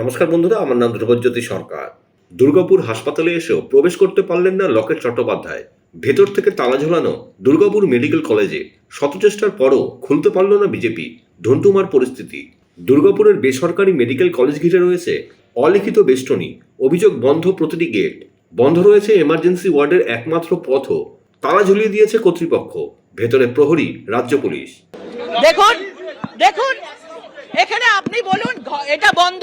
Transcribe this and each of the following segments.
নমস্কার বন্ধুরা, আমার নাম ধ্রুবজ্যোতি সরকার। দুর্গাপুর হাসপাতালে এসেও প্রবেশ করতে পারলেন না লকেট চট্টোপাধ্যায়। ভেতর থেকে তালা ঝোলানো দুর্গাপুর মেডিকেল কলেজে শতচেষ্টার পরও খুলতে পারল না বিজেপি। ধন্টুমার পরিস্থিতি। দুর্গাপুরের বেসরকারি মেডিকেল কলেজ ঘিরে রয়েছে অলিখিত বেষ্টনী, অভিযোগ বন্ধ প্রতিটি গেট। বন্ধ রয়েছে এমার্জেন্সি ওয়ার্ডের একমাত্র পথও। তালা ঝুলিয়ে দিয়েছে কর্তৃপক্ষ। ভেতরে প্রহরী, রাজ্য পুলিশ। দেখুন দেখুন। এখানে আপনি বলুন এটা বন্ধ।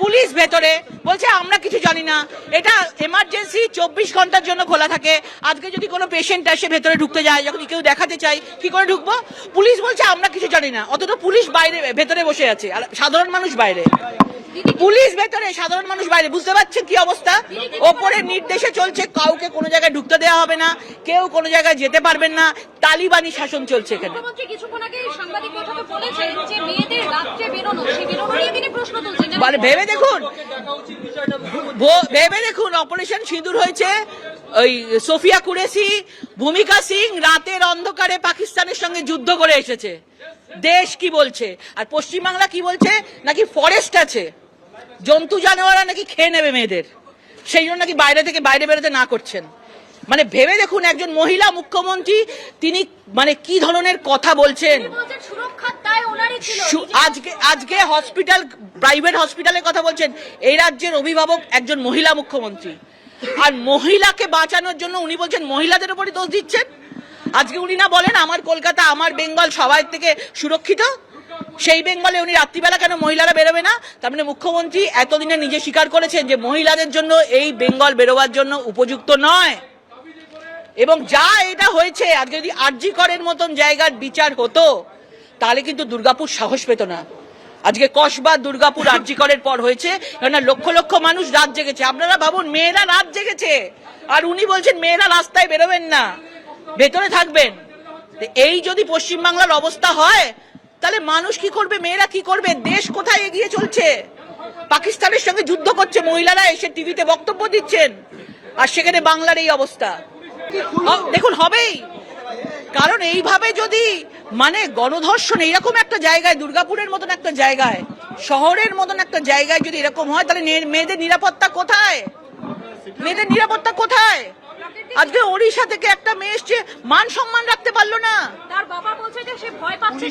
পুলিশ ভেতরে বলছে, আমরা কিছু জানি না। এটা এমার্জেন্সি চব্বিশ ঘণ্টার জন্য খোলা থাকে। আজকে যদি কোনো পেশেন্ট আসে ভেতরে ঢুকতে যায়, যখন কেউ দেখাতে চাই কি করে ঢুকবো? পুলিশ বলছে, আমরা কিছু জানি না। অথচ পুলিশ বাইরে, ভেতরে বসে আছে সাধারণ মানুষ বাইরে। পুলিশ ভেতরে সাধারণ মানুষ বাইরে বুঝতে পারছেন কি অবস্থা? ওপরের নির্দেশে চলছে কাউকে কোনো জায়গায় ঢুকতে দেওয়া হবে না কেউ কোনো জায়গায় যেতে পারবেন না তালিবানি শাসন চলছে এখানে। মানে ভেবে দেখুন ভেবে দেখুন অপারেশন সিঁদুর হয়েছে ওই সোফিয়া কুরেসি ভূমিকা সিং রাতের অন্ধকারে পাকিস্তানের সঙ্গে যুদ্ধ করে এসেছে। দেশ কি বলছে? আর পশ্চিমবাংলা কি বলছে? নাকি ফরেস্ট আছে? জন্তু জানোয়ারা নাকি খেয়ে নেবে মেয়েদের। সেই জন্য নাকি বাইরে থেকে বাইরে বেরোতে না করছেন। মানে ভেবে দেখুন একজন মহিলা মুখ্যমন্ত্রী তিনি মানে কি ধরনের কথা বলছেন। আজকে আজকে হসপিটাল প্রাইভেট হসপিটালের কথা বলছেন। এই রাজ্যের অভিভাবক একজন মহিলা মুখ্যমন্ত্রী। আর মহিলাকে বাঁচানোর জন্য উনি বলছেন মহিলাদের উপরই দোষ দিচ্ছেন। আজকে উনি না বলেন আমার কলকাতা আমার বেঙ্গল সবাই থেকে সুরক্ষিত। সেই বেঙ্গলে উনি রাত্রিবেলা কেন মহিলারা বেরোবে না? তার মানে মুখ্যমন্ত্রী এতদিনে নিজে স্বীকার করেছেন যে মহিলাদের জন্য এই বেঙ্গল বেরোবার জন্য উপযুক্ত নয়। এবং যা এটা হয়েছে, আর যদি আরজি করের মতন জায়গার বিচার হতো, তাহলে কিন্তু দুর্গাপুর সাহস পেত না। আজকে কসবা দুর্গাপুর আরজি করের পর হয়েছে, কেননা লক্ষ লক্ষ মানুষ রাত জেগেছে। আপনারা ভাবুন, মেয়েরা রাত জেগেছে। আর উনি বলছেন, মেয়েরা রাস্তায় বেরোবেন না। ভেতরে থাকবেন। এই যদি পশ্চিমবাংলার অবস্থা হয় তাহলে মানুষ কি করবে, মেয়েরা কি করবে? দেশ কোথায় এগিয়ে চলছে? পাকিস্তানের সঙ্গে যুদ্ধ করছে, মহিলারা এসে টিভিতে বক্তব্য দিচ্ছেন। আর সেখানে বাংলার এই অবস্থা। দেখুন, হবেই। কারণ এইভাবে যদি মানে গণধর্ষণ এইরকম একটা জায়গায়, দুর্গাপুরের মতন একটা জায়গায়, শহরের মতন একটা জায়গায় যদি এরকম হয়, তাহলে মেয়েদের নিরাপত্তা কোথায়? মেয়েদের নিরাপত্তা কোথায়? আজকে ওড়িশা থেকে একটা মেয়ে এসছে মান সম্মান রাখতে পারল না। তার বাবা বলছে যে সে ভয় পাচ্ছে।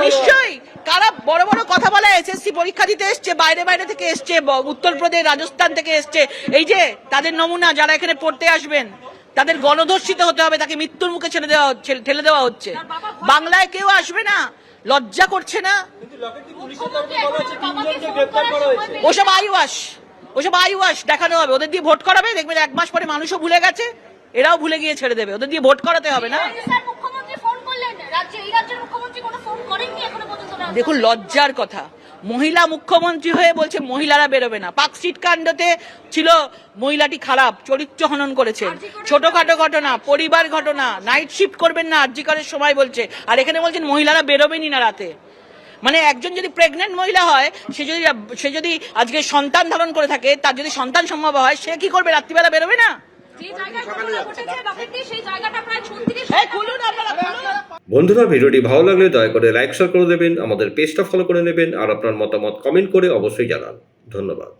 নিশ্চয়ই কারা বড় বড় কথা বলে এসএসসি পরীক্ষা দিতে এসছে বাইরে বাইরে থেকে এসছে উত্তরপ্রদেশ রাজস্থান থেকে এসছে। এই যে তাদের নমুনা যারা এখানে পড়তে আসবেন তাদের গণধর্ষিত হতে হবে তাকে মৃত্যুর মুখে ছেড়ে দেওয়া ছেড়ে- ঠেলে দেওয়া হচ্ছে। বাংলায় কেউ আসবে না লজ্জা করছে না। ওসব আইওয়াস। ওসব আইওয়াস দেখানো হবে। ওদের দিয়ে ভোট করাবে? দেখবেন এক মাস পরে মানুষও ভুলে গেছে এরাও ভুলে গিয়ে ছেড়ে দেবে। ওদের দিয়ে ভোট করাতে হবে না। দেখুন লজ্জার কথা। মহিলা মুখ্যমন্ত্রী হয়ে বলছে মহিলারা বেরোবে না। পাক পাকশিট কাণ্ডতে ছিল মহিলাটি খারাপ চরিত্র হনন করেছেন ছোটখাটো ঘটনা পরিবার ঘটনা নাইট শিফট করবেন না আর্জিকারের সময় বলছে। আর এখানে বলছেন মহিলারা বেরোবেনই না রাতে। মানে একজন যদি প্রেগনেন্ট মহিলা হয় সে যদি সে যদি আজকে সন্তান ধারণ করে থাকে তার যদি সন্তান সম্ভব হয় সে কি করবে? রাত্রিবেলা বেরোবে না? বন্ধুরা ভিডিওটি ভালো লাগলে দয়া করে লাইক শেয়ার করে দেবেন আমাদের পেজটা ফলো করে নেবেন আর আপনার মতামত কমেন্ট করে অবশ্যই জানান। ধন্যবাদ।